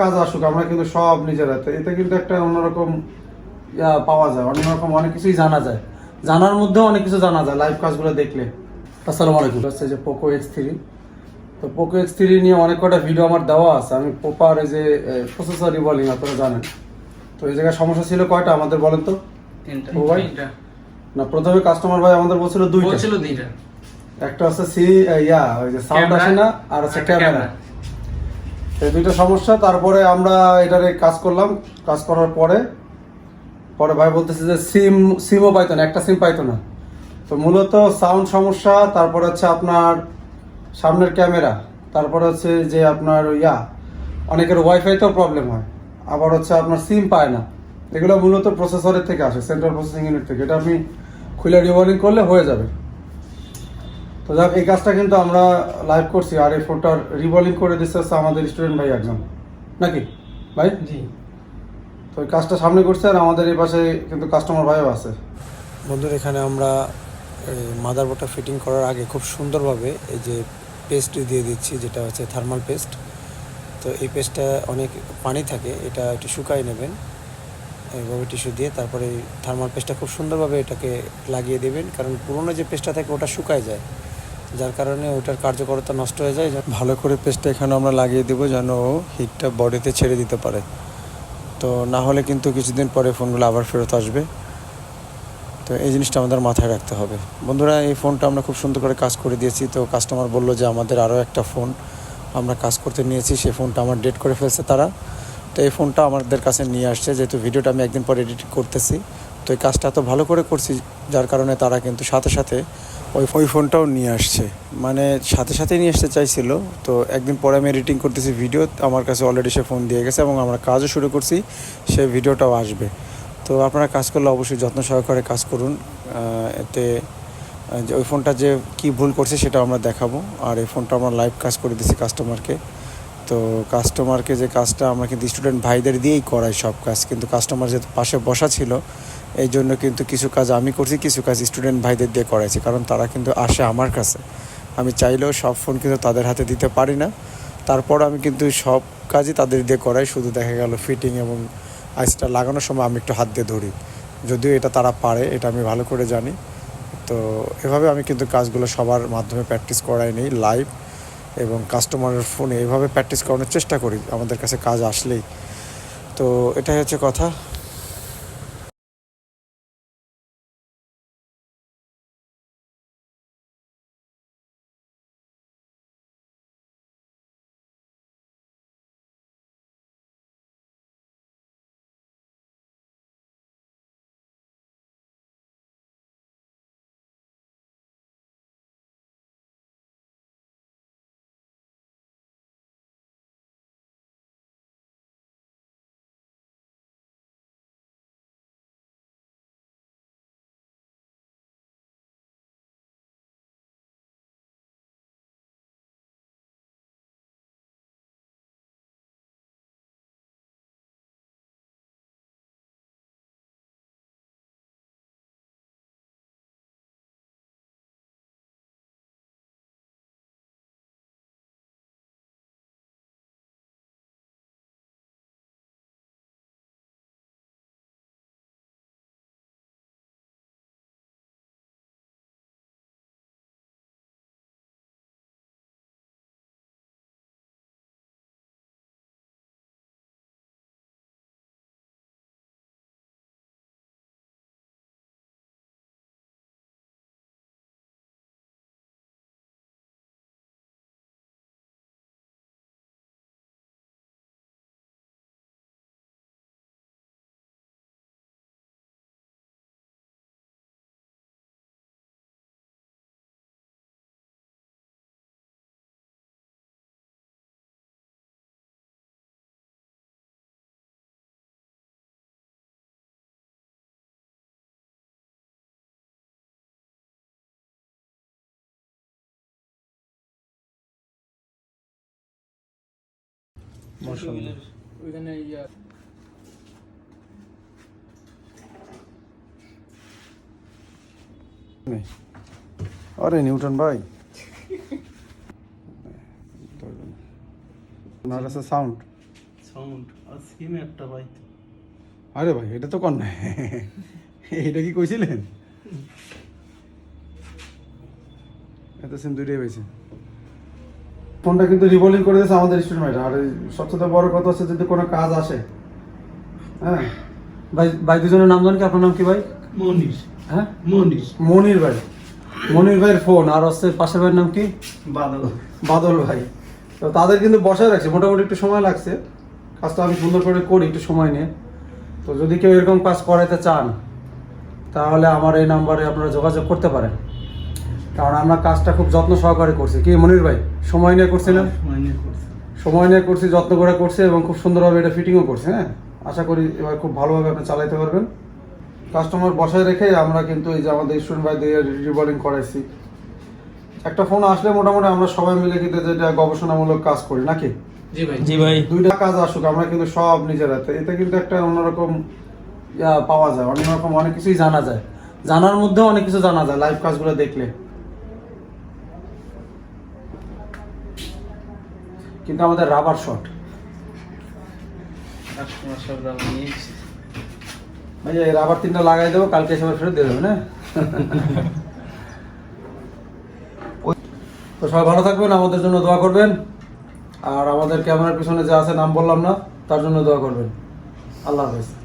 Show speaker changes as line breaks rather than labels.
কাজ আসুক আমরা কিন্তু সব নিজের। হাতে এতে কিন্তু একটা অন্যরকম পাওয়া যায়। অন্যরকম অনেক কিছুই জানা যায়। জানার মধ্যেও অনেক কিছু জানা যায় লাইভ কাজগুলো দেখলে। আসসালামু আলাইকুম। হচ্ছে যে পোকো এক্স থ্রি তো পোকো এক্স থ্রি নিয়ে অনেক কটা ভিডিও আমার দেওয়া আছে। আমি পোপার এই যে প্রসেসর রিভলিং আপনারা জানেন। তো এই জায়গায় সমস্যা ছিল কয়টা? আমাদের বলেন তো। ও ভাই? না প্রথমে কাস্টমার ভাই আমাদের বলছিল দুইটা।
বলছিল দুইটা।
একটা হচ্ছে সি ইয়া ওই যে সাউন্ড আসে না আর হচ্ছে ক্যামেরা
ক্যামেরা।
এই দুইটা সমস্যা, তারপরে আমরা এটারে কাজ করলাম। কাজ করার পরে পরে ভাই বলতেছে যে সিম, সিমও পাইতো না, একটা সিম পাইতো না। তো মূলত সাউন্ড সমস্যা, তারপর হচ্ছে আপনার সামনের ক্যামেরা, তারপর হচ্ছে যে আপনার ইয়া, অনেকের ওয়াইফাইতেও প্রবলেম হয়। আবার হচ্ছে আপনার সিম পায় না। এগুলো মূলত প্রসেসরের থেকে আসে সেন্ট্রাল প্রসেসিং ইউনিট থেকে। এটা আপনি খুলে রিভলিং করলে হয়ে যাবে। তো যাক এই কাজটা কিন্তু আমরা লাইভ করছি। আর এই ফোনটার রিভলিং করে দিচ্ছে হচ্ছে আমাদের স্টুডেন্ট ভাই একজন। নাকি? ভাই?
জি।
তো এই কাজটা সামনে করছে আর আমাদের এই পাশে কিন্তু কাস্টমার ভাইও আছে। বন্ধুরা এখানে আমরা মাদারবোর্ডটা ফিটিং করার আগে খুব সুন্দরভাবে এই যে পেস্ট দিয়ে দিচ্ছি যেটা হচ্ছে থার্মাল পেস্ট তো এই পেস্টটা অনেক পানি থাকে এটা একটু শুকাই নেবেন। এইভাবে টিস্যু দিয়ে তারপরে থার্মাল পেস্টটা খুব সুন্দরভাবে এটাকে লাগিয়ে দেবেন কারণ পুরোনো যে পেস্টটা থাকে ওটা শুকায় যায়। যার কারণে ওইটার কার্যকরতা নষ্ট হয়ে যায়। ভালো করে পেস্টটা এখানে আমরা লাগিয়ে দেবো যেন হিটটা বডিতে ছেড়ে দিতে পারে। তো না হলে কিন্তু কিছুদিন পরে ফোনগুলো আবার ফেরত আসবে। তো এই জিনিসটা আমাদের মাথায় রাখতে হবে। বন্ধুরা, এই ফোনটা আমরা খুব সুন্দর করে কাজ করে দিয়েছি। তো কাস্টমার বলল যে, আমাদের আরও একটা ফোন আমরা কাজ করতে নিয়েছি। সেই ফোনটা আমার ডেট করে ফেলছে তারা। তো এই ফোনটা আমাদের কাছে নিয়ে আসছে। যেহেতু ভিডিওটা আমি একদিন পরে এডিট করতেছি। এই কাজটা এত ভালো করে করছি, যার কারণে তারা কিন্তু সাথে সাথে ওই ওই ফোনটাও নিয়ে আসছে। মানে সাথে সাথে নিয়ে আসতে চাইছিল। তো একদিন পরে আমি এডিটিং করতেছি ভিডিও, আমার কাছে অলরেডি সে ফোন দিয়ে গেছে এবং আমরা কাজও শুরু করছি সেই ভিডিওটাও আসবে। তো আপনারা কাজ করলে অবশ্যই যত্ন সহকারে কাজ করুন। এতে যে ওই ফোনটা যে কি ভুল করছে সেটা আমরা দেখাবো। আর এই ফোনটা আমরা লাইভ কাজ করে দিচ্ছি কাস্টমারকে তো কাস্টমারকে যে কাজটা আমরা কিন্তু স্টুডেন্ট ভাইদের দিয়েই করাই সব কাজ, কিন্তু কাস্টমার যেহেতু পাশে বসা ছিল এই জন্য কিন্তু কিছু কাজ আমি করছি, কিছু কাজ স্টুডেন্ট ভাইদের দিয়ে করাইছি, কারণ তারা কিন্তু আসে আমার কাছে। আমি চাইলেও সব ফোন কিন্তু তাদের হাতে দিতে পারি না। তারপর আমি কিন্তু সব কাজই তাদের দিয়ে করাই, শুধু দেখা গেল ফিটিং এবং আইসটা লাগানোর সময় আমি একটু হাত দিয়ে ধরি। যদিও এটা তারা পারে, এটা আমি ভালো করে জানি। তো এভাবে আমি কিন্তু কাজগুলো সবার মাধ্যমে প্র্যাকটিস করাই নিই লাইভ এবং কাস্টমারের ফোনে এভাবে প্র্যাকটিস করানোর চেষ্টা করি, আমাদের কাছে কাজ আসলেই। তো এটাই হচ্ছে কথা।
ওইখানে ইয়া।
আরে নিউটন ভাই। সাউন্ড
সাউন্ড আর সিম একটা ভাই।
আরে ভাই এটা তো কর না এটা কি কইছিলেন? এত সিম দুইটাই পেয়েছে ফোনটা কিন্তু রিভলিং করে দিয়েছে আমাদের স্টুডেন্ট আর এই সবচেয়ে বড় কথা হচ্ছে যদি কোনো কাজ আসে হ্যাঁ? ভাই ভাই দুজনের নাম জানেন কি? আপনার নাম কি ভাই?
মনির।
হ্যাঁ?
মনির।
মনির ভাই। মনির ভাইয়ের ফোন আর হচ্ছে পাশের ভাইয়ের নাম কি?
বাদল।
বাদল ভাই। তো তাদের কিন্তু বসায় রাখছে। মোটামুটি একটু সময় লাগছে। কাজটা আমি সুন্দর করে করি একটু সময় নিয়ে। তো যদি কেউ এরকম কাজ করাইতে চান তাহলে আমার এই নাম্বারে আপনারা যোগাযোগ করতে পারেন। কারণ আমরা কাজটা খুব যত্ন সহকারে করছি। কি মনির ভাই সময় নিয়ে করছি না সময় নিয়ে করছি। যত্ন করে করছি এবং খুব সুন্দরভাবে এটা ফিটিংও করছি হ্যাঁ? আশা করি এবার খুব ভালোভাবে আপনি চালাইতে পারবেন। কাস্টমার বসায় রেখে আমরা কিন্তু এই যে আমাদের স্টুডেন্ট ভাই দিয়ে রিবলিং করাইছি। একটা ফোন আসলে মোটামুটি আমরা সবাই মিলে কিন্তু যেটা গবেষণামূলক কাজ করি নাকি?
জি ভাই।
জি ভাই।
দুইটা কাজ আসুক আমরা কিন্তু সব নিজের। হাতে এতে কিন্তু একটা অন্যরকম ইয়া পাওয়া যায় অন্যরকম অনেক কিছুই জানা যায়। জানার মধ্যেও অনেক কিছু জানা যায় লাইভ কাজগুলো দেখলে। কিন্তু আমাদের রাবার শট ভাই রাবার তিনটা লাগাই দেবো, কালকে এসে ফেরত দিয়ে দেবেন হ্যাঁ? তো সবাই ভালো থাকবেন, আমাদের জন্য দোয়া করবেন। আর আমাদের ক্যামেরার পিছনে যে আছে, নাম বললাম না, তার জন্য দোয়া করবেন। আল্লাহ হাফেজ।